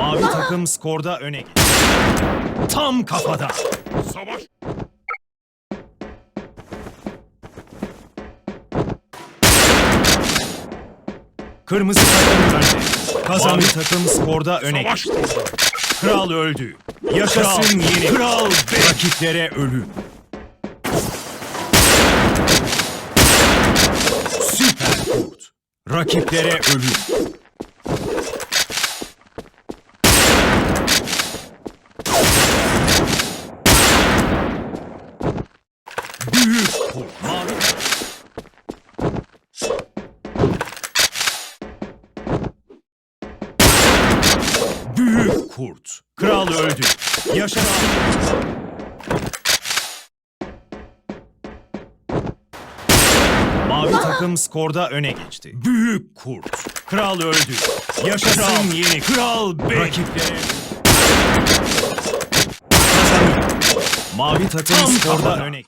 Mavi takım skorda öne geçti. Tam kafada. Savaş. Kırmızı takım önde. Kazandı takım skorda öne Savaş. geçti. Kral öldü. Yaşasın yeni kral ve rakiplere ölüm. Süper kurt. Rakiplere ölüm. Büyük kurt. Mavi Büyük kurt. Kral öldü. Yaşa. Mavi takım skorda öne geçti. Büyük kurt. Kral öldü. Yaşasın yeni kral be. Rakiplere. Mavi takım skorda öne